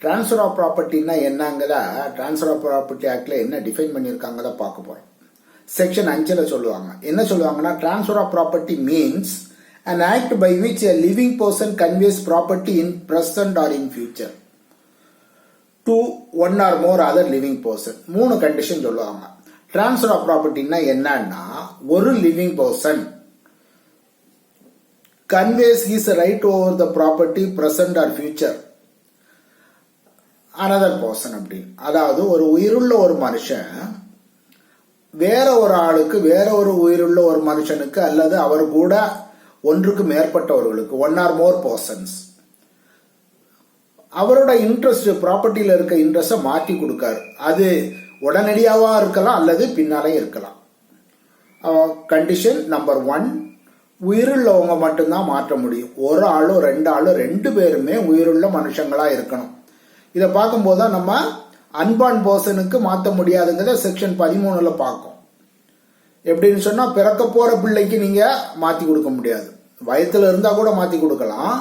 Transfer of ப்ராப்பர்ட்டினா என்னங்கிற transfer of property ஆக்டில் என்ன டிஃபைன் பண்ணியிருக்காங்க பார்க்க போகிறோம் செக்ஷன் அஞ்சில் சொல்லுவாங்க. என்ன சொல்லுவாங்கன்னா transfer of property means and act by which a living person conveys property in present or in future to one or more other living person மூணு கண்டிஷன் சொல்லுவாங்க. ட்ரான்ஸ்ஃபர் ஆஃப் ப்ராப்பர்ட்டின்னா என்னன்னா ஒரு living person conveys is right over the property present or future another person அப்படின்னு அதாவது ஒரு உயிருள்ள ஒரு மனுஷன் வேற ஒரு ஆளுக்கு வேற ஒரு உயிருள்ள ஒரு மனுஷனுக்கு அல்லது அவர் கூட ஒன்றுக்கு மேற்பட்டவர்களுக்கு ஒன் ஆர் மோர் பர்சன்ஸ் அவரோட இன்ட்ரெஸ்ட் ப்ராப்பர்ட்டியில் இருக்க இன்ட்ரெஸ்டை மாற்றி கொடுக்காரு. அது உடனடியாவா இருக்கலாம் அல்லது பின்னாலே இருக்கலாம். கண்டிஷன் நம்பர் ஒன் உயிருள்ளவங்க மட்டும்தான் மாற்ற முடியும். ஒரு ஆளும் ரெண்டு ஆளும் ரெண்டு பேருமே உயிருள்ள மனுஷங்களா இருக்கணும். இதை பார்க்கும்போது தான் நம்ம அன்பான் பர்சனுக்கு மாற்ற முடியாதுங்கிறத செக்ஷன் பதிமூணில் பார்க்கும். எப்படின்னு சொன்னால் பிறக்க போகிற பிள்ளைக்கு நீங்கள் மாற்றி கொடுக்க முடியாது. வயத்தில் இருந்தால் கூட மாற்றி கொடுக்கலாம்.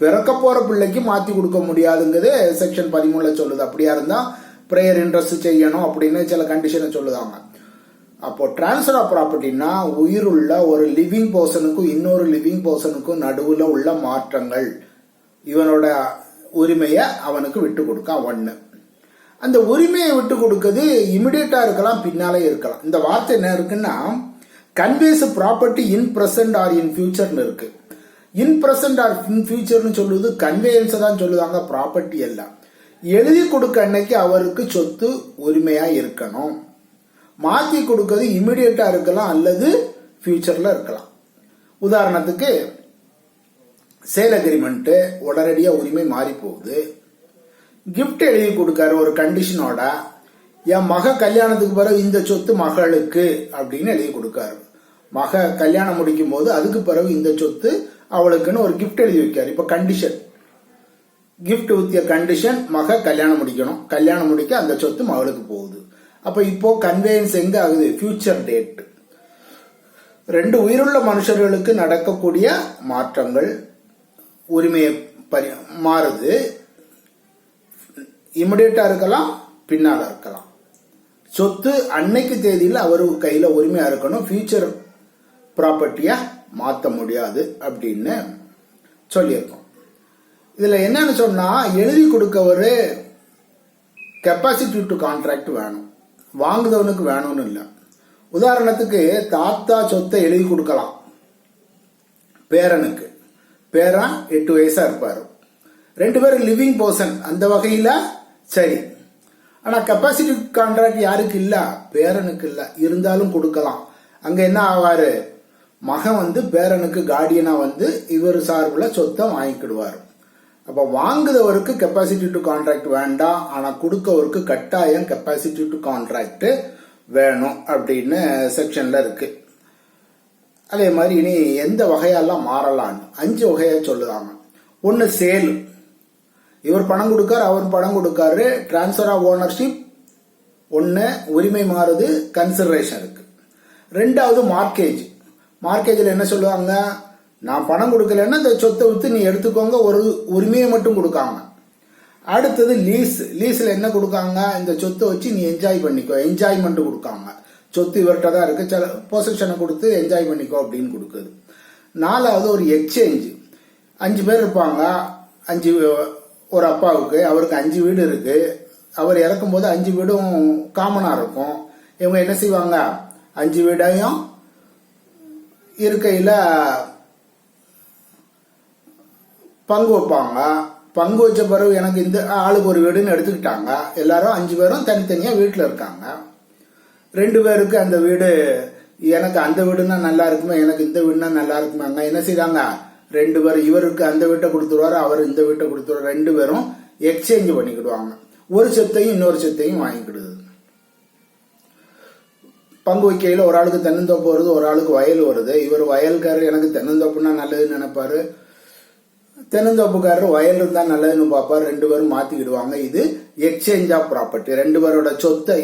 பிறக்க போகிற பிள்ளைக்கு மாற்றி கொடுக்க முடியாதுங்கிறது செக்ஷன் பதிமூணில் சொல்லுது. அப்படியா இருந்தால் ப்ரேயர் இன்ட்ரெஸ்ட் செய்யணும் அப்படின்னு சில கண்டிஷனை சொல்லுதாங்க. அப்போ டிரான்ஸ்ஃபர் ஆஃப் ப்ராப்பர்ட்டினா உயிருள்ள ஒரு லிவிங் பர்சனுக்கும் இன்னொரு லிவிங் பர்சனுக்கும் நடுவில் உள்ள மாற்றங்கள். இவனோட உரிமையை அவனுக்கு விட்டு கொடுக்கான் ஒன்று அந்த உரிமையை விட்டு கொடுக்கிறது இமிடியேட்டா இருக்கலாம் பின்னாலே இருக்கலாம். இந்த வார்த்தை என்ன இருக்குன்னா conveys property in present or in ஃபியூச்சர்னு இருக்கு. இன் ப்ரெசன்ட் ஆர் இன் ஃபியூச்சர்னு சொல்லுவது கன்வேயன்ஸை தான் சொல்லுவாங்க ப்ராப்பர்ட்டி எல்லாம் எழுதி கொடுக்க அன்னைக்கு அவருக்கு சொத்து உரிமையா இருக்கணும். மாற்றி கொடுக்கறது இமிடியேட்டா இருக்கலாம் அல்லது ஃபியூச்சர்ல இருக்கலாம். உதாரணத்துக்கு சேல் அக்ரிமெண்ட் உடனடியா உரிமை மாறி போகுது கிஃப்ட் எழுதி கொடுக்காரு ஒரு கண்டிஷனோட என் மக கல்யாணத்துக்கு பிறகு இந்த சொத்து மகளுக்கு அப்படின்னு எழுதி கொடுக்காரு. மக கல்யாணம் முடிக்கும் போது அதுக்கு பிறகு இந்த சொத்து அவளுக்குன்னு ஒரு கிஃப்ட் எழுதி வைக்காரு. இப்ப கண்டிஷன் கிஃப்ட் வித் கண்டிஷன் மக கல்யாணம் முடிக்கணும். கல்யாணம் முடிக்க அந்த சொத்து மகளுக்கு போகுது. அப்ப இப்போ கன்வேயன்ஸ் எங்க ஆகுது? ஃபியூச்சர் டேட் ரெண்டு உயிருள்ள மனுஷர்களுக்கு நடக்கக்கூடிய மாற்றங்கள். உரிமையை பரி மாறுது. இமிடியேட்டாக இருக்கலாம் பின்னால் இருக்கலாம். சொத்து அன்னைக்கு தேதியில் அவர் கையில் உரிமையாக இருக்கணும். ஃபியூச்சர் ப்ராப்பர்ட்டியாக மாற்ற முடியாது அப்படின்னு சொல்லியிருக்கோம். இதில் என்னன்னு சொன்னால் எழுதி கொடுக்கவர் கெப்பாசிட்டி டு கான்ட்ராக்ட் வேணும். வாங்குதவனுக்கு வேணும்னு இல்லை. உதாரணத்துக்கு தாத்தா சொத்தை எழுதி கொடுக்கலாம். பேரனுக்கு. பேரா எட்டு வயசா இருப்பார். ரெண்டு பேரும் லிவிங் பர்சன் அந்த வகையில சரி. ஆனா கெப்பாசிட்டி கான்ட்ராக்ட் யாருக்கு இல்ல? பேரனுக்கு இல்ல. இருந்தாலும் கொடுக்கலாம். அங்க என்ன ஆவாரு? மகன் வந்து பேரனுக்கு கார்டியனா வந்து இவர் சார்பில் சொத்தை வாங்கிக்கிடுவார். அப்ப வாங்குதவருக்கு கெப்பாசிட்டி டு கான்ட்ராக்ட் வேண்டாம். ஆனா கொடுக்கவருக்கு கட்டாயம் கெப்பாசிட்டி டு கான்ட்ராக்ட் வேணும் அப்படின்னு செக்ஷன்ல இருக்கு. அதே மாதிரி இனி எந்த வகையெல்லாம் மாறலான்னு அஞ்சு வகையாக சொல்லுதாங்க. ஒன்று சேல். இவர் பணம் கொடுக்காரு அவர் பணம் கொடுக்காரு. டிரான்ஸ்ஃபர் ஆஃப் ஓனர்ஷிப் ஒன்று உரிமை மாறுது கன்சிடரேஷன் இருக்கு. ரெண்டாவது மார்க்கேஜ் மார்க்கேஜில் என்ன சொல்லுவாங்க? நான் பணம் கொடுக்கலன்னா இந்த சொத்தை விற்று நீ எடுத்துக்கோங்க ஒரு உரிமையை மட்டும் கொடுக்காங்க அடுத்தது லீஸ் லீஸில் என்ன கொடுக்காங்க? இந்த சொத்தை வச்சு நீ என்ஜாய் பண்ணிக்கோ என்ஜாய்மெண்ட் கொடுக்காங்க சொத்து இவர்கிட்ட தான் இருக்கு. சில பொசிஷனை கொடுத்து என்ஜாய் பண்ணிக்கோ அப்படின்னு கொடுக்குது. நாலாவது ஒரு எக்ஸ்சேஞ்ச் அஞ்சு பேர் இருப்பாங்க. அஞ்சு ஒரு அப்பாவுக்கு அவருக்கு அஞ்சு வீடு இருக்கு. அவர் இறக்கும்போது அஞ்சு வீடும் காமனாக இருக்கும். இவங்க என்ன செய்வாங்க? அஞ்சு வீடையும் இருக்கையில் பங்கு வைப்பாங்க. பங்கு வச்ச பிறகு எனக்கு இந்த ஆளுக்கு ஒரு வீடுன்னு எடுத்துக்கிட்டாங்க. எல்லாரும் அஞ்சு பேரும் தனித்தனியாக வீட்டில் இருக்காங்க. ரெண்டு பேருக்கு அந்த வீடு எனக்கு அந்த வீடுனா நல்லா இருக்குமே எனக்கு இந்த வீடுனா நல்லா இருக்குமாங்க. என்ன செய்தாங்க? ரெண்டு பேரும் இவருக்கு அந்த வீட்டை கொடுத்துருவாரு அவர் இந்த வீட்டை கொடுத்துருவாரு. ரெண்டு பேரும் எக்ஸ்சேஞ்ச் பண்ணிக்கிடுவாங்க. ஒரு சொத்தையும் இன்னொரு சொத்தையும் வாங்கிக்கிடுது. பங்கு வைக்கையில் ஒரு ஆளுக்கு தென்னந்தோப்பு வருது ஒரு ஆளுக்கு வயல் வருது. இவர் வயல்காரர் எனக்கு தென்னந்தோப்புனா நல்லதுன்னு நினைப்பாரு. தென்னந்தோப்புக்காரர் வயல் இருந்தா நல்லதுன்னு பார்ப்பார். ரெண்டு பேரும் மாத்திக்கிடுவாங்க. இது எக்ஸ்சேஞ்ச் ஆஃப் ப்ராப்பர்ட்டி ரெண்டு பேரோட சொத்தை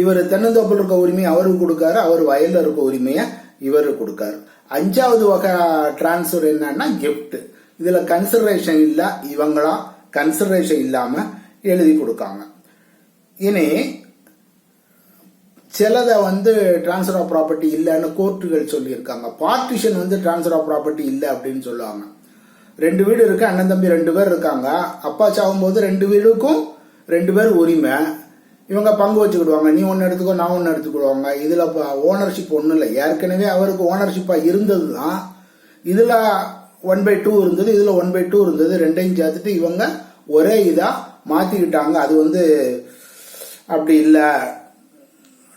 இவர் தென்னந்தோப்பில் இருக்க உரிமையை அவருக்கு கொடுக்காரு அவர் வயல்ல இருக்க உரிமையை இவருக்கு கொடுக்காரு. அஞ்சாவது வகை டிரான்ஸ்ஃபர் என்னன்னா கிஃப்ட் இதுல கன்சிடரேஷன் இல்ல இவங்களா கன்சிடரேஷன் இல்லாம எழுதி கொடுக்காங்க. இனி சிலதை வந்து டிரான்ஸ்ஃபர் ஆஃப் ப்ராப்பர்ட்டி இல்லைன்னு கோர்ட்டுகள் சொல்லியிருக்காங்க. பார்ட்டிஷன் வந்து டிரான்ஸ்ஃபர் ஆஃப் ப்ராப்பர்ட்டி இல்லை அப்படின்னு சொல்லுவாங்க. ரெண்டு வீடு இருக்கு அண்ணன் தம்பி ரெண்டு பேர் இருக்காங்க. அப்பா சாகும்போது ரெண்டு வீடுக்கும் ரெண்டு பேர் உரிமை. இவங்க பங்கு வச்சுக்கிடுவாங்க. நீ ஒன்று எடுத்துக்கோ நான் ஒன்று எடுத்துக்கிடுவாங்க. இதில் ஓனர்ஷிப் ஒன்றும் இல்லை. ஏற்கனவே அவருக்கு ஓனர்ஷிப்பாக இருந்தது தான் இதில் ஒன் பை டூ இருந்தது இதில் ஒன் பை டூ இருந்தது. ரெண்டையும் சேர்த்துட்டு இவங்க ஒரே இதாக மாற்றிக்கிட்டாங்க அது வந்து அப்படி இல்லை.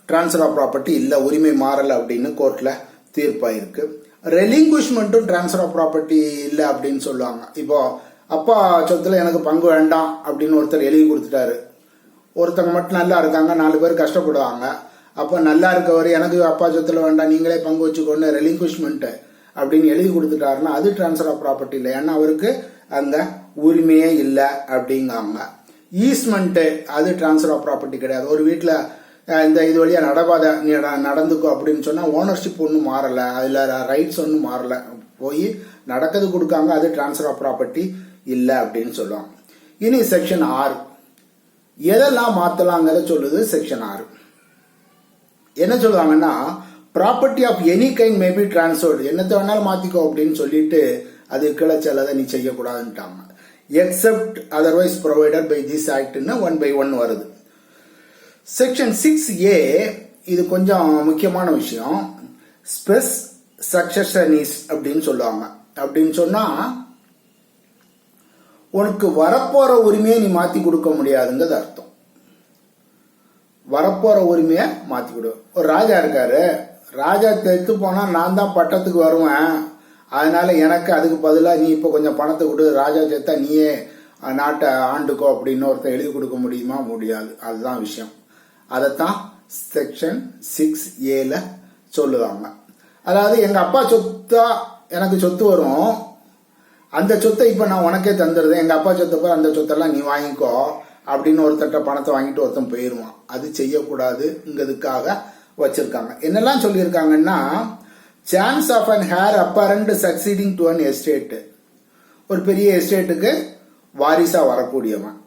ட்ரான்ஸ்ஃபர் ஆஃப் ப்ராப்பர்ட்டி இல்லை. உரிமை மாறலை அப்படின்னு கோர்ட்டில் தீர்ப்பாயிருக்கு. ரெலிங்குஷ்மெண்ட்டும் ட்ரான்ஸ்ஃபர் ஆஃப் ப்ராப்பர்ட்டி இல்லை அப்படின்னு சொல்லுவாங்க. இப்போ அப்பா சொத்துல எனக்கு பங்கு வேண்டாம் அப்படின்னு ஒருத்தர் எழுதி கொடுத்துட்டாரு. ஒருத்தங்க மட்டும் நல்லா இருக்காங்க நாலு பேர் கஷ்டப்படுவாங்க. அப்போ நல்லா இருக்கவர் எனக்கு அப்பா சொத்துல வேண்டாம் நீங்களே பங்கு வச்சுக்கோன்னு ரெலிங்குஷ்மெண்ட் அப்படின்னு எழுதி கொடுத்துட்டாருன்னா அது ட்ரான்ஸ்ஃபர் ஆஃப் ப்ராப்பர்ட்டி இல்லை. ஏன்னா அவருக்கு அங்கே உரிமையே இல்லை அப்படிங்காங்க. ஈஸ்மெண்ட்டு அது ட்ரான்ஸ்ஃபர் ஆஃப் ப்ராப்பர்ட்டி கிடையாது. ஒரு வீட்டில் இந்த இது வழியாக நடப்பாத நீ நடந்துக்கோ அப்படின்னு சொன்னால் ஓனர்ஷிப் ஒன்றும் மாறலை. அதில் ரைட்ஸ் ஒன்றும் மாறலை. போய் நடக்கிறது கொடுக்காங்க அது ட்ரான்ஸ்ஃபர் ஆஃப் ப்ராப்பர்ட்டி இல்லை அப்படின்னு சொல்லுவாங்க. இனி செக்ஷன் ஆறு. எதெல்லாம் மாற்றலாங்கிறத சொல்லுது செக்ஷன் ஆறு. என்ன சொல்லுவாங்கன்னா property of any kind may be transferred என்னத்தை வேணாலும் மாற்றிக்கோ அப்படின்னு சொல்லிட்டு அது கீழே நீ செய்யக்கூடாதுன்ட்டாங்க. Except otherwise provided by this ஆக்ட்னு one by one வருது. செக்ஷன் சிக்ஸ் ஏ இது கொஞ்சம் முக்கியமான விஷயம். ஸ்பெஸ் சக்சஷனிஸ் அப்படின்னு சொல்லுவாங்க. அப்படின்னு சொன்னா உனக்கு வரப்போற உரிமையை நீ மாத்தி கொடுக்க முடியாதுங்கிறது அர்த்தம். வரப்போற உரிமையை மாத்தி கொடு. ஒரு ராஜா இருக்காரு. ராஜா தெத்து போனா நான் தான் பட்டத்துக்கு வருவேன். அதனால எனக்கு அதுக்கு பதிலாக நீ இப்போ கொஞ்சம் பணத்தை கொடு. ராஜா செத்தா நீயே நாட்டை ஆண்டுக்கோ அப்படின்னு ஒருத்தர் எழுதி கொடுக்க முடியுமா? முடியாது. அதுதான் விஷயம். அதைத்தான் செக்ஷன் சிக்ஸ் ஏல சொல்லுவாங்க. அதாவது எங்க அப்பா சொத்தா எனக்கு சொத்து வரும். அந்த சொத்தை இப்ப நான் உனக்கே தந்துடுது எங்க அப்பா சொத்தை போய் அந்த சொத்தெல்லாம் நீ வாங்கிக்கோ அப்படின்னு ஒருத்தட்ட பணத்தை வாங்கிட்டு ஒருத்தன் போயிருவான். அது செய்யக்கூடாதுங்கிறதுக்காக வச்சிருக்காங்க. என்னெல்லாம் சொல்லியிருக்காங்கன்னா chance of an heir apparent succeeding to an estate ஒரு பெரிய எஸ்டேட்டுக்கு வாரிசா வரக்கூடியவன்.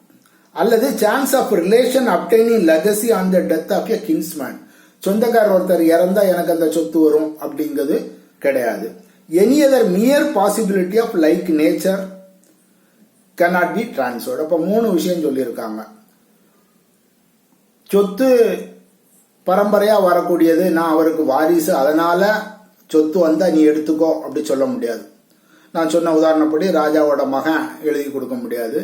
அல்லது chance of relation obtaining legacy on the death of a kinsman சொந்தக்காரர் ஒருத்தர் இறந்தா எனக்கு அந்த சொத்து வரும் அப்படிங்கிறது கிடையாது. Any other mere possibility of like nature cannot be transferred அப்போ மூணு விஷயம் சொல்லியிருக்காங்க. சொத்து பரம்பரையாக வரக்கூடியது நான் அவருக்கு வாரிசு அதனால சொத்து வந்தால் நீ எடுத்துக்கோ அப்படி சொல்ல முடியாது. நான் சொன்ன உதாரணப்படி ராஜாவோட மகன் எழுதி கொடுக்க முடியாது.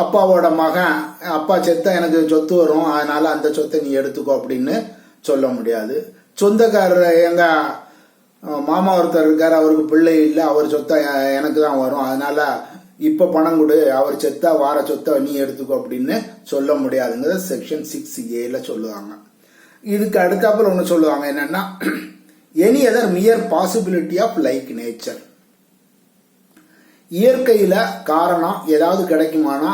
அப்பாவோட மகன் அப்பா செத்தா எனக்கு சொத்து வரும் அதனால அந்த சொத்தை நீ எடுத்துக்கோ அப்படின்னு சொல்ல முடியாது. சொந்தக்காரர் எங்க மாமா ஒருத்தர் இருக்கார் அவருக்கு பிள்ளை இல்லை அவர் சொத்தை எனக்கு தான் வரும். அதனால இப்ப பணம் கொடு அவர் செத்தா வார சொத்தை நீ எடுத்துக்கோ அப்படின்னு சொல்ல முடியாதுங்கிறத செக்ஷன் சிக்ஸ் ஏல சொல்லுவாங்க. இதுக்கு அடுத்தாப்புல ஒன்று சொல்லுவாங்க என்னன்னா any other mere possibility of like nature இயற்கையில காரணம் ஏதாவது கிடைக்குமானா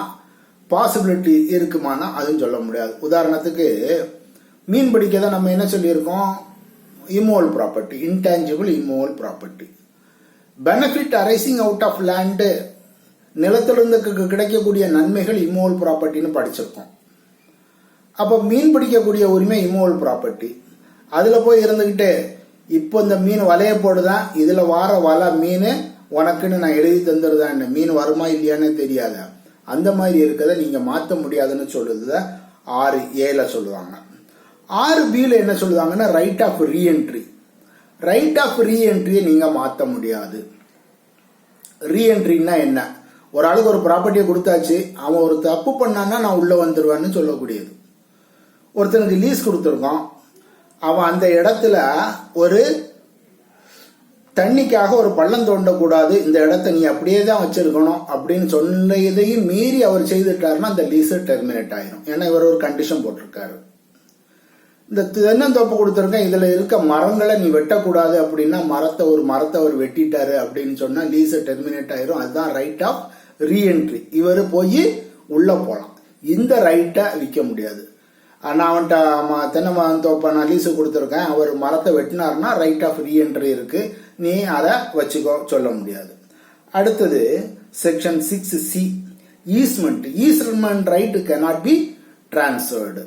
பாசிபிலிட்டி இருக்குமானா அதுவும் சொல்ல முடியாது. உதாரணத்துக்கு மீன் பிடிக்க தான் நம்ம என்ன சொல்லியிருக்கோம்? Immovable property intangible immovable property benefit arising out of land நிலத்திலிருந்து கிடைக்கக்கூடிய நன்மைகள் இமோவல் ப்ராப்பர்ட்டின்னு படிச்சிருக்கோம். அப்போ மீன் பிடிக்கக்கூடிய உரிமை இமோவல் ப்ராப்பர்ட்டி அதில் போய் இருந்துக்கிட்டு இப்போ இந்த மீன் வலைய போடுதான் இதில் வார வலை மீன் உனக்குன்னு நான் எழுதி தந்துடுதான்னு. மீன் வருமா இல்லையான்னு தெரியாத? அந்த மாதிரி இருக்கிறத நீங்கள் மாற்ற முடியாதுன்னு சொல்லுறத ஆறு ஏல சொல்லுவாங்க. ஆறு பியில் என்ன சொல்லுவாங்கன்னா right of reentry right of ரீஎன்ட்ரியை நீங்கள் மாற்ற முடியாது. ரீஎன்ட்ரின்னா என்ன? ஒரு ஆளுக்கு ஒரு ப்ராப்பர்ட்டியை கொடுத்தாச்சு அவன் ஒரு தப்பு பண்ணான்னா நான் உள்ளே வந்துடுவேன்னு சொல்லக்கூடியது. ஒருத்தனுக்கு லீஸ் கொடுத்துருக்கோம். அவன் அந்த இடத்துல ஒரு தண்ணிக்காக ஒரு பள்ளம் தோண்டக்கூடாது. இந்த இடத்த நீ அப்படியே தான் வச்சிருக்கணும் அப்படின்னு சொன்ன இதையும் மீறி அவர் செய்துட்டாருன்னா அந்த லீஸு டெர்மினேட் ஆயிரும். ஏன்னா இவர் ஒரு கண்டிஷன் போட்டிருக்காரு. இந்த தென்னந்தோப்பு கொடுத்துருக்கேன். இதுல இருக்க மரங்களை நீ வெட்டக்கூடாது அப்படின்னா மரத்தை ஒரு மரத்தை அவர் வெட்டிட்டாரு அப்படின்னு சொன்னா லீஸு டெர்மினேட் ஆயிரும். அதுதான் ரைட் ஆஃப் ரீஎன்ட்ரி இவர் போய் உள்ள போலாம். இந்த ரைட்டை விற்க முடியாது. நான் அவன்கிட்ட தென்னை மரம் தோப்பை நான் லீஸு கொடுத்துருக்கேன். அவர் மரத்தை வெட்டினாருன்னா ரைட் ஆஃப் ரீஎன்ட்ரி இருக்குது நீ அதை வச்சுக்கோ சொல்ல முடியாது. அடுத்தது section six C easement easement right cannot be transferred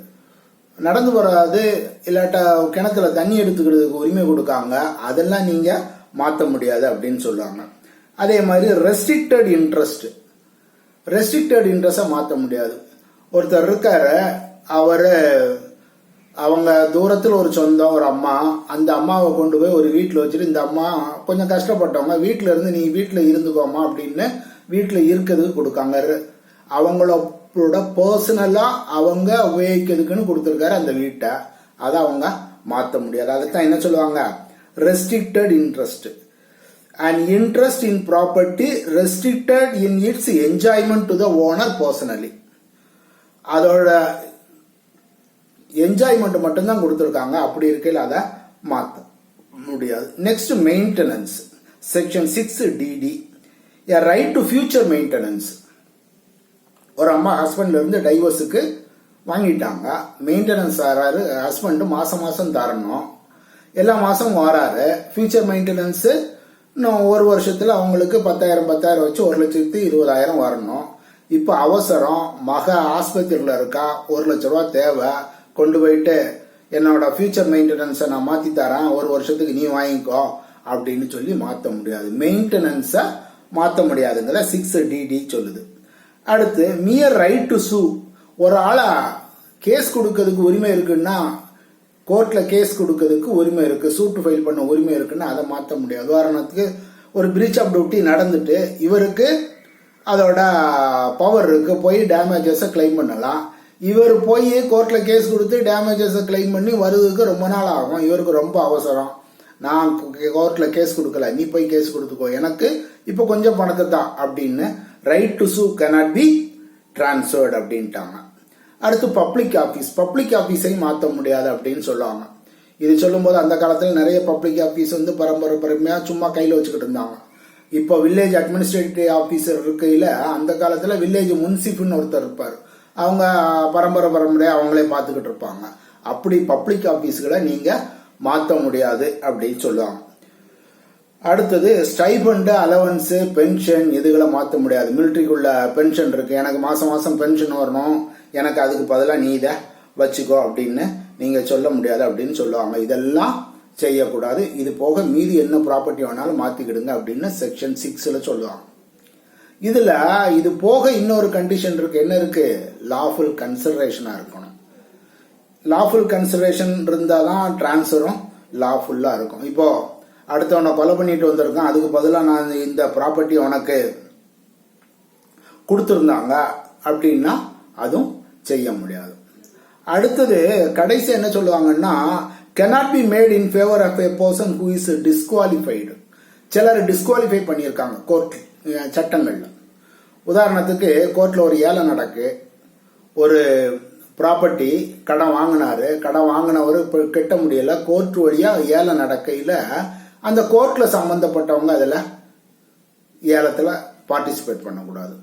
நடந்து போகிறது இல்லாட்டா கிணத்துல தண்ணி எடுத்துக்கிறதுக்கு உரிமை கொடுக்காங்க அதெல்லாம் நீங்கள் மாற்ற முடியாது அப்படின்னு சொல்லுவாங்க அதே மாதிரி ரெஸ்ட்ரிக்டட் இன்ட்ரெஸ்ட் ரெஸ்ட்ரிக்டட் இன்ட்ரெஸ்டை மாற்ற முடியாது. ஒருத்தர் இருக்கார் அவர் அவங்க தூரத்தில் ஒரு சொந்தம் ஒரு அம்மா அந்த அம்மாவை கொண்டு போய் ஒரு வீட்டில் வச்சுட்டு இந்த அம்மா கொஞ்சம் கஷ்டப்பட்டவங்க வீட்டில் இருந்து நீ வீட்டில் இருந்துக்கோமா அப்படின்னு வீட்டில் இருக்கிறதுக்கு கொடுக்காங்க. அவங்களோட பர்சனலாக அவங்க உபயோகிக்கிறதுக்குன்னு கொடுத்துருக்காரு அந்த வீட்டை. அதை அவங்க மாற்ற முடியாது. அதுதான் என்ன சொல்லுவாங்க? Restricted interest and interest in property restricted in its enjoyment to the owner personally அதோட என்ஜாய்மெண்ட் மட்டும்தான் கொடுத்துருக்காங்க. அப்படி இருக்கையில் அதை மாற்ற முடியாது. Next maintenance section six DD A right to future maintenance ஒரு அம்மா ஹஸ்பண்ட்லேருந்து டைவர்ஸுக்கு வாங்கிட்டாங்க. மெயின்டெனன்ஸ் வராரு ஹஸ்பண்டு மாதம் மாதம் தரணும். எல்லா மாதமும் வராரு. ஃபியூச்சர் மெயின்டெனன்ஸு இன்னும் ஒரு வருஷத்தில் அவங்களுக்கு பத்தாயிரம் பத்தாயிரம் வச்சு ஒரு லட்சத்து இருபதாயிரம் வரணும். இப்போ அவசரம். மக ஆஸ்பத்திரியில் இருக்கா. ஒரு லட்ச ரூபா தேவை. கொண்டு போயிட்டு என்னோட ஃபியூச்சர் மெயின்டெனன்ஸை நான் மாற்றி தரேன் ஒரு வருஷத்துக்கு நீ வாங்கிக்கோ அப்படின்னு சொல்லி மாற்ற முடியாது. மெயின்டெனன்ஸை மாற்ற முடியாதுங்கிற சிக்ஸ் டிடி சொல்லுது. அடுத்து மியர் ரைட் டு சூ ஒரு ஆளை கேஸ் கொடுக்கறதுக்கு உரிமை இருக்குன்னா கோர்ட்டில் கேஸ் கொடுக்கறதுக்கு உரிமை இருக்குது சூட்டு ஃபைல் பண்ண உரிமை இருக்குன்னா அதை மாற்ற முடியாது. உதாரணத்துக்கு ஒரு பிரீச் ஆஃப் டியூட்டி நடந்துட்டு இவருக்கு அதோட பவர் இருக்குது போய் டேமேஜஸை கிளைம் பண்ணலாம். இவர் போய் கோர்ட்டில் கேஸ் கொடுத்து டேமேஜஸை கிளைம் பண்ணி வருவதுக்கு ரொம்ப நாள் ஆகும். இவருக்கு ரொம்ப அவசரம். நான் கோர்ட்டில் கேஸ் கொடுக்கல. நீ போய் கேஸ் கொடுத்துக்கோ. எனக்கு இப்போ கொஞ்சம் பணத்தை தான் அப்படின்னு right to sue cannot be transferred அப்படின்ட்டாங்க. அடுத்து பப்ளிக் ஆஃபீஸ் பப்ளிக் ஆஃபீஸையும் மாற்ற முடியாது அப்படின்னு சொல்லுவாங்க. இது சொல்லும்போது அந்த காலத்தில் நிறைய பப்ளிக் ஆஃபீஸ் வந்து பரம்பரை பரம்பரையாக சும்மா கையில் வச்சுக்கிட்டு இருந்தாங்க. இப்போ வில்லேஜ் அட்மினிஸ்ட்ரேட்டிவ் ஆஃபீஸர் இருக்கையில் அந்த காலத்தில் வில்லேஜ் முன்சிஃப்னு ஒருத்தர் இருப்பார். அவங்க பரம்பரை பரம்பரையாக அவங்களே பார்த்துக்கிட்டு இருப்பாங்க. அப்படி பப்ளிக் ஆஃபீஸ்களை நீங்கள் மாற்ற முடியாது அப்படின்னு சொல்லுவாங்க. அடுத்தது ஸ்டைபண்டு அலவன்ஸு பென்ஷன் இதுகளை மாற்ற முடியாது. மிலிட்ரிக்குள்ள பென்ஷன் இருக்கு. எனக்கு மாதம் மாதம் பென்ஷன் வரணும். எனக்கு அதுக்கு பதிலாக நீ இதை வச்சுக்கோ அப்படின்னு நீங்கள் சொல்ல முடியாது அப்படின்னு சொல்லுவாங்க. இதெல்லாம் செய்யக்கூடாது. இது போக மீதி என்ன ப்ராப்பர்ட்டி வேணாலும் மாற்றிக்கிடுங்க அப்படின்னு செக்ஷன் சிக்ஸில் சொல்லுவாங்க. இதுல இது போக இன்னொரு கண்டிஷன் இருக்கு. என்ன இருக்கு? லாஃபுல் கன்சிடரேஷனா இருக்கணும். லாஃபுல் கன்சிடரேஷன் இருந்தாதான் டிரான்ஸ்ஃபரும் லாஃபுல்லா இருக்கும். இப்போ அடுத்தவனை கொலை பண்ணிட்டு வந்திருக்கான். அதுக்கு பதிலாக நான் இந்த ப்ராப்பர்ட்டி உனக்கு கொடுத்துருந்தாங்க அப்படின்னா அதுவும் செய்ய முடியாது. அடுத்தது கடைசி என்ன சொல்லுவாங்கன்னா cannot be made in favour of a person who is disqualified சிலர் டிஸ்குவாலிஃபை பண்ணியிருக்காங்க கோர்ட்டில் சட்டங்கள். உதாரணத்துக்கு கோர்ட்டில் ஒரு ஏலம் நடக்கு. ஒரு ப்ராப்பர்ட்டி கடன் வாங்கினாரு. கடன் வாங்கினவர் இப்போ கெட்ட முடியல. கோர்ட் வழியாக ஏலம் நடக்கையில் அந்த கோர்ட்டில் சம்மந்தப்பட்டவங்க அதில் ஏலத்தில் பார்ட்டிசிபேட் பண்ணக்கூடாது.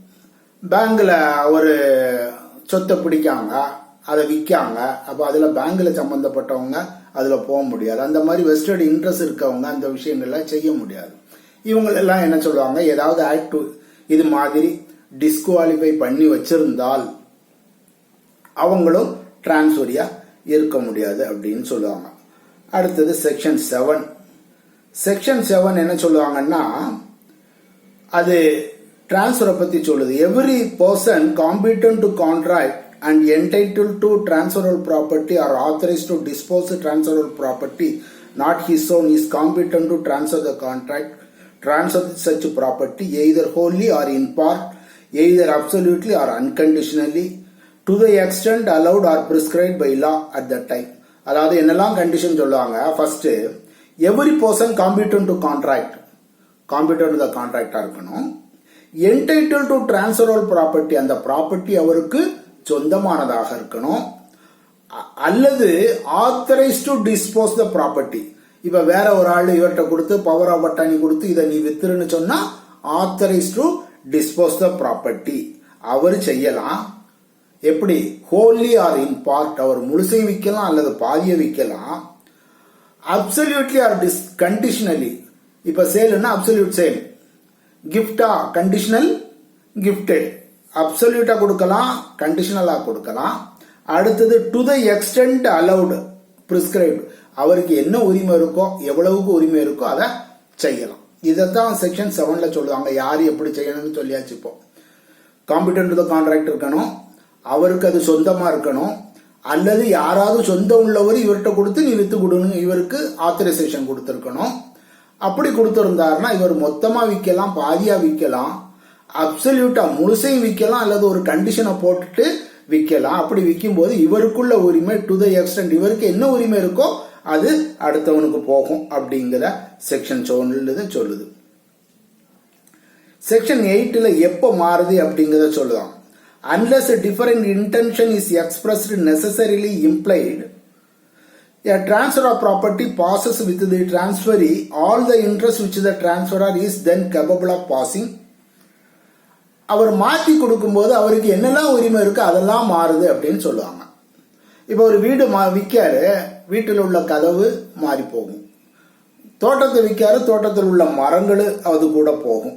பேங்கில் ஒரு சொத்தை பிடிக்காங்க அதை விற்காங்க அப்போ அதில் பேங்கில் சம்மந்தப்பட்டவங்க அதில் போக முடியாது. அந்த மாதிரி வெஸ்டர்டு இன்ட்ரெஸ்ட் இருக்கவங்க அந்த விஷயங்கள்லாம் செய்ய முடியாது. இவங்களெல்லாம் என்ன சொல்லுவாங்க? ஏதாவது ஆக்ட் இது மாதிரி டிஸ்குவாலிஃபை பண்ணி வச்சிருந்தால் அவங்களும் டிரான்ஸ்வரியா இருக்க முடியாது அப்படின்னு சொல்லுவாங்க. அடுத்தது செக்ஷன் செவன் செக்ஷன் செவன் என்ன சொல்லுவாங்கன்னா அது டிரான்ஸ்ஃபரை பத்தி சொல்லுது. Every person competent to contract and entitled to transferable property or authorise to dispose transferable property not his own is competent to transfer the contract transfer such property either wholly or in part either absolutely or unconditionally to the extent allowed or prescribed by law at that time. அதாவது என்னெல்லாம் condition சொல்லுவாங்க? First every person competent to contract competent the கான்ட்ராக்டா இருக்கணும். Entitled to transferable property அந்த property அவருக்கு சொந்தமானதாக இருக்கணும். அ- அல்லது authorise to dispose the property இப்ப வேற ஒரு ஆள் இவர்கிட்ட கொடுத்து பவர் ஆஃப் அட்டானி கொடுத்து இதை நீ வித்துருன்னு சொன்னா authorise to dispose the property அவர் செய்யலாம். எப்படி? ஹோல்லி ஆர் இன் பார்ட் அவர் முழுசையும் விற்கலாம் அல்லது பாதியை விற்கலாம். அப்சல்யூட்லி ஆர் டிஸ் கண்டிஷனலி இப்ப சேல்னா அப்சல்யூட் சேல் கிஃப்டா கண்டிஷனல் கிஃப்டட் அப்சல்யூட்டா கொடுக்கலாம் கண்டிஷனலா கொடுக்கலாம். அடுத்தது to the extent allowed prescribed அவருக்கு என்ன உரிமை இருக்கோ எவ்வளவுக்கு உரிமை இருக்கோ அதை செய்யலாம். இதைத்தான் செக்ஷன் செவன்ல சொல்லுவாங்க. யார் எப்படி செய்யணும்னு சொல்லியாச்சு இப்போ. காம்பிடன்ட் த கான்ட்ராக்ட் இருக்கணும். அவருக்கு அது சொந்தமா இருக்கணும். அல்லது யாராவது சொந்தம் உள்ளவர் இவர்கிட்ட கொடுத்து நீ வித்து கொடுன்னு இவருக்கு ஆத்தரைசேஷன் கொடுத்துருக்கணும். அப்படி கொடுத்துருந்தாருன்னா இவர் மொத்தமா விற்கலாம் பாதியா விற்கலாம். அப்சல்யூட்டா முழுசையும் விற்கலாம் அல்லது ஒரு கண்டிஷனை போட்டுட்டு விற்கலாம். அப்படி விற்கும் போது இவருக்குள்ள உரிமை டு த எக்ஸ்டென்ட் இவருக்கு என்ன உரிமை இருக்கோ அது அடுத்தவனுக்கு போகும் அப்படிங்கிற செக்ஷன் சொல்லுது சொல்லுது செக்ஷன் எயிட்டில் எப்போ மாறுது அப்படிங்கிறத சொல்லுவாங்க unless different intention is expressed necessarily implied A transfer of property passes with the transferee. All the interest which the transferor is then capable of passing. அவர் மாற்றி கொடுக்கும்போது அவருக்கு என்னெல்லாம் உரிமை இருக்கு அதெல்லாம் மாறுது அப்படின்னு சொல்லுவாங்க இப்போ ஒரு வீடு மா விற்காரு வீட்டில் உள்ள கதவு மாறி போகும் தோட்டத்தை விற்காரு தோட்டத்தில் உள்ள மரங்கள் அது கூட போகும்.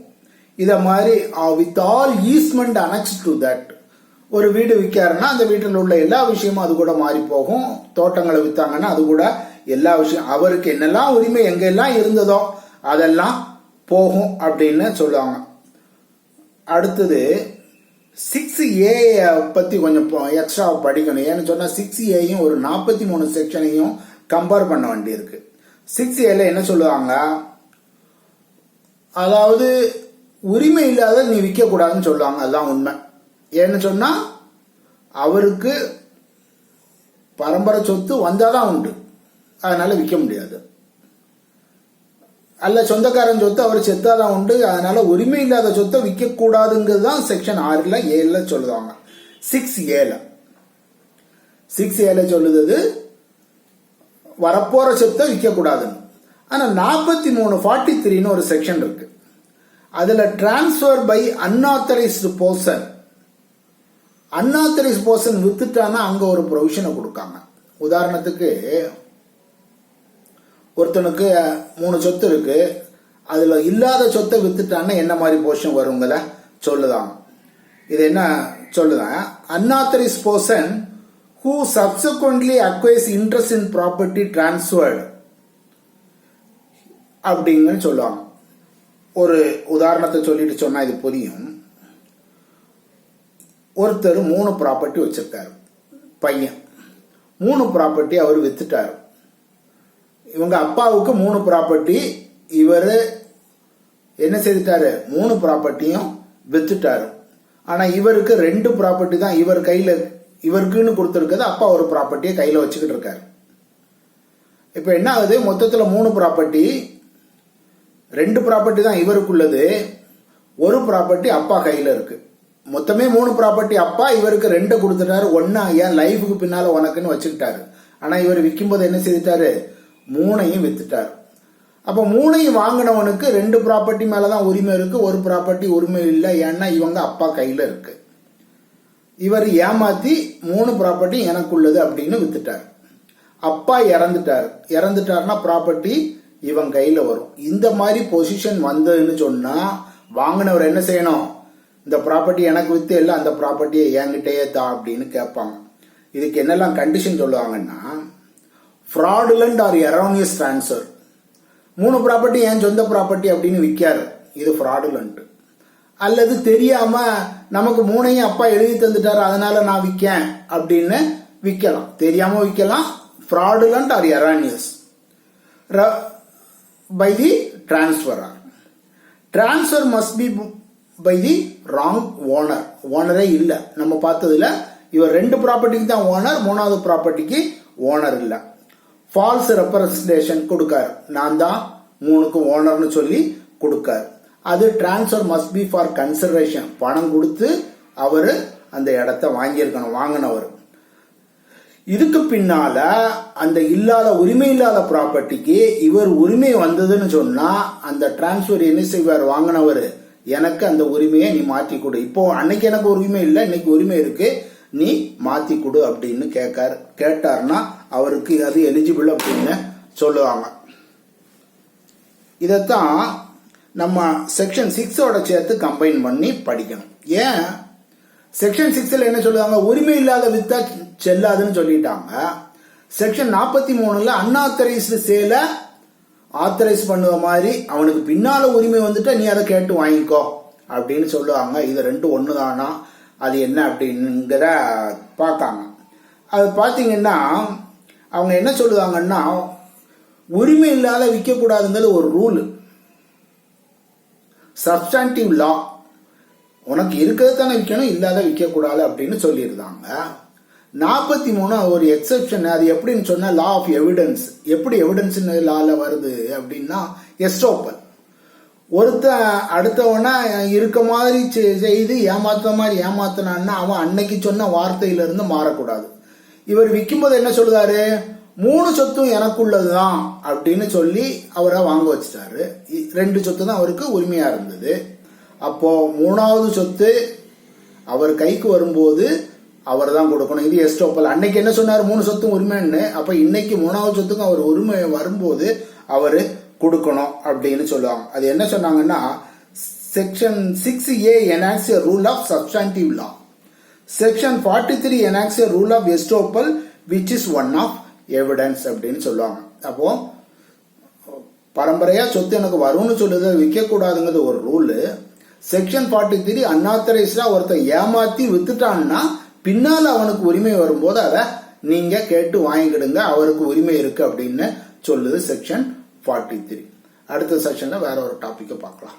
இதை மாதிரி with all easement annex to that ஒரு வீடு விற்காருன்னா அந்த வீட்டில் உள்ள எல்லா விஷயமும் அது கூட மாறி போகும் தோட்டங்களை விற்றாங்கன்னா அது கூட எல்லா விஷயம் அவருக்கு என்னெல்லாம் உரிமை எங்கெல்லாம் இருந்ததோ அதெல்லாம் போகும் அப்படின்னு சொல்லுவாங்க. அடுத்தது சிக்ஸ் ஏ பற்றி கொஞ்சம் எக்ஸ்ட்ரா படிக்கணும். ஏன்னு சொன்னால் சிக்ஸ் ஏயும் ஒரு நாற்பத்தி மூணு செக்ஷனையும் கம்பேர் பண்ண வேண்டியிருக்கு. சிக்ஸ் ஏல என்ன சொல்லுவாங்க? அதாவது உரிமை இல்லாத நீ விற்கக்கூடாதுன்னு சொல்லுவாங்க. அதுதான் உண்மை. ஏன்னு சொன்னால் அவருக்கு பரம்பரை சொத்து வந்தால் தான் உண்டு. அதனால் விற்க முடியாது. அல்ல சொந்தக்காரன் சொத்து அவர் செத்தாதான் உண்டு? அதனால உரிமை இல்லாத சொத்தை விற்கக்கூடாதுங்கிறது தான் செக்ஷன் ஆறில் ஏழுல சொல்லுவாங்க. சிக்ஸ் ஏல சிக்ஸ் ஏல சொல்லுது வரப்போற சொத்தை விற்கக்கூடாதுன்னு ஆனால் நாற்பத்தி மூணு ஃபார்ட்டி த்ரீன்னு ஒரு செக்ஷன் இருக்கு. அதில் transfer by unauthorised person unauthorised person வித்துட்டானா அங்கே ஒரு ப்ரொவிஷனை கொடுக்காங்க. உதாரணத்துக்கு ஒருத்தனுக்கு மூணு சொத்து இருக்கு. அதுல இல்லாத சொத்தை வித்துட்டான்னா என்ன மாதிரி போர்ஷன் வருங்கிற சொல்லுதான். இது என்ன? சொல்லுதான். Unauthorised person who subsequently acquires interest in property transferred அப்படிங்கன்னு சொல்லுவாங்க. ஒரு உதாரணத்தை சொல்லிட்டு சொன்னா இது புரியும். ஒருத்தர் மூணு ப்ராப்பர்ட்டி வச்சிருக்காரு. பையன். மூணு ப்ராப்பர்ட்டி அவர் வித்துட்டாரு. இவங்க அப்பாவுக்கு மூணு ப்ராப்பர்ட்டி இவர் என்ன செய்துட்டாரு? மூணு ப்ராப்பர்ட்டியும் வித்துட்டாரு. ஆனால் இவருக்கு ரெண்டு ப்ராப்பர்ட்டி தான் இவர் கையில் இவருக்குன்னு கொடுத்துருக்கிறது அப்பா ஒரு ப்ராப்பர்ட்டியை கையில் வச்சுக்கிட்டு இருக்காரு. இப்போ என்ன ஆகுது? மொத்தத்தில் மூணு ப்ராப்பர்ட்டி ரெண்டு ப்ராப்பர்ட்டி தான் இவருக்குள்ளது. ஒரு ப்ராப்பர்ட்டி அப்பா கையில் இருக்கு. மொத்தமே மூணு ப்ராப்பர்ட்டி அப்பா இவருக்கு ரெண்டு கொடுத்துட்டாரு. ஒன்னா ஏன் லைஃபுக்கு பின்னால் உனக்குன்னு வச்சுக்கிட்டாரு. ஆனால் இவர் விற்கும்போது என்ன செய்துட்டாரு? மூணையும் வித்துட்டார். அப்ப மூணையும் வாங்கினவனுக்கு ரெண்டு ப்ராப்பர்ட்டி மேலதான் உரிமை இருக்கு ஒரு ப்ராப்பர்ட்டி உரிமை இல்லை. ஏன்னா இவங்க அப்பா கையில இருக்கு. இவர் ஏமாத்தி மூணு ப்ராப்பர்ட்டி எனக்குள்ளது அப்படின்னு வித்துட்டார். அப்பா இறந்துட்டார். இறந்துட்டார்னா ப்ராப்பர்ட்டி இவன் கையில வரும். இந்த மாதிரி பொசிஷன் வந்ததுன்னு சொன்னா வாங்கினவர் என்ன செய்யணும்? இந்த ப்ராப்பர்ட்டி எனக்கு வித்து இல்லை அந்த ப்ராப்பர்ட்டியை என்கிட்டயே தா அப்படின்னு கேட்பாங்க. இதுக்கு என்னெல்லாம் கண்டிஷன் சொல்லுவாங்கன்னா ஃப்ராடுலண்ட் ஆர் எரோனியஸ் ட்ரான்ஸ்ஃபர் மூணு ப்ராப்பர்ட்டி என் சொந்த ப்ராப்பர்ட்டி அப்படின்னு விற்காரு இது ஃப்ராடுலண்ட் அல்லது தெரியாம நமக்கு மூணையும் அப்பா எழுதி தந்துட்டாரு அதனால நான் விற்கேன் அப்படின்னு விற்கலாம் தெரியாம விற்கலாம் fraudulent or erroneous by the transfer transfer must be by the wrong owner ஓனரே இல்லை. நம்ம பார்த்ததுல இவர் ரெண்டு ப்ராப்பர்ட்டிக்கு தான் ஓனர் மூணாவது ப்ராப்பர்ட்டிக்கு ஓனர் இல்லை. ஃபால்ஸ் ரெப்ரசன்டேஷன் கொடுக்காரு. நான் தான் மூணுக்கு ஓனர்னு சொல்லி கொடுக்காரு. அது transfer must be for consideration பணம் கொடுத்து அவர் அந்த இடத்த வாங்கியிருக்கணும் வாங்கினவர். இதுக்கு பின்னால அந்த இல்லாத உரிமை இல்லாத ப்ராப்பர்ட்டிக்கு இவர் உரிமை வந்ததுன்னு சொன்னா அந்த டிரான்ஸ்ஃபர் என்ன செய்வார் வாங்கினவர்? எனக்கு அந்த உரிமையை நீ மாற்றி கொடு. இப்போ அன்னைக்கு எனக்கு உரிமை இல்லை இன்னைக்கு உரிமை இருக்கு. நீ மாத்தி கொடு அப்படின்னு கேட்கார் கேட்டார்னா அவருக்கு அது எலிஜிபிள் அப்படின்னு சொல்லுவாங்க. இதைத்தான் நம்ம செக்ஷன் சிக்ஸோட சேர்த்து கம்பைன் பண்ணி படிக்கணும். ஏன்? செக்ஷன் சிக்ஸில் என்ன சொல்லுவாங்க? உரிமை இல்லாத வித்தா செல்லாதுன்னு சொல்லிட்டாங்க. செக்ஷன் நாற்பத்தி மூணுல அன்ஆத்தரைஸ்டு சேலை ஆத்தரைஸ் பண்ணுவ மாதிரி அவனுக்கு பின்னால உரிமை வந்துட்டா நீ அதை கேட்டு வாங்கிக்கோ அப்படின்னு சொல்லுவாங்க. இது ரெண்டும் ஒண்ணுதானா? அது என்ன அப்படிங்கிற பார்த்தாங்க. அது பார்த்தீங்கன்னா அவங்க என்ன சொல்லுவாங்கன்னா உரிமை இல்லாத விற்கக்கூடாதுங்கிறது ஒரு ரூல் சப்ஸ்டான்டிவ் லா உனக்கு இருக்கிறது தானே விற்கணும் இல்லாத விற்கக்கூடாது அப்படின்னு சொல்லியிருந்தாங்க. நாற்பத்தி மூணு ஒரு எக்ஸப்ஷன் அது எப்படின்னு சொன்னால் லா ஆஃப் எவிடன்ஸ் எப்படி எவிடன்ஸ் லால வருது அப்படின்னா எஸ்டோப்பல் ஒருத்தன் அடுத்தவன இருக்க மாதிரி செ- செய்து ஏமாத்த மாதிரி ஏமாத்தினான்னா அவன் அன்னைக்கு சொன்ன வார்த்தையிலிருந்து மாறக்கூடாது. இவர் விற்கும்போது என்ன சொல்லுதாரு? மூணு சொத்தும் எனக்குள்ளதுதான் அப்படின்னு சொல்லி அவரை வாங்க வச்சிட்டாரு. இ- ரெண்டு சொத்து தான் அவருக்கு உரிமையா இருந்தது. அப்போ மூணாவது சொத்து அவர் கைக்கு வரும்போது அவர் தான் கொடுக்கணும். இது எஸ்டோப்பல். அன்னைக்கு என்ன சொன்னார்? மூணு சொத்தும் உரிமைன்னு. அப்ப இன்னைக்கு மூணாவது சொத்துக்கும் அவர் உரிமை வரும்போது அவர் கொடுக்கணும் அப்படின்னு சொல்லுவாங்க. அது என்ன சொன்னாங்கன்னா section six A enacts rule of substantive law section forty three enacts rule of estoppel which is one of evidence அப்படின்னு சொல்லுவாங்க. அப்போ பரம்பரையா சொத்து எனக்கு வரும்னு சொல்லுது விற்க கூடாதுங்கிறது ஒரு ரூலு செக்ஷன் ஃபார்ட்டி த்ரீ அன்ஆத்தரைஸ்டா ஒருத்தன் ஏமாத்தி வித்துட்டான்னா பின்னால அவனுக்கு உரிமை வரும்போது அதை நீங்க கேட்டு வாங்கிக்கிடுங்க அவருக்கு உரிமை இருக்கு அப்படின்னு சொல்லுது செக்ஷன் ஃபார்ட்டி த்ரீ அடுத்த செக்ஷன்ல வேற ஒரு டாபிக்கை பார்க்கலாம்.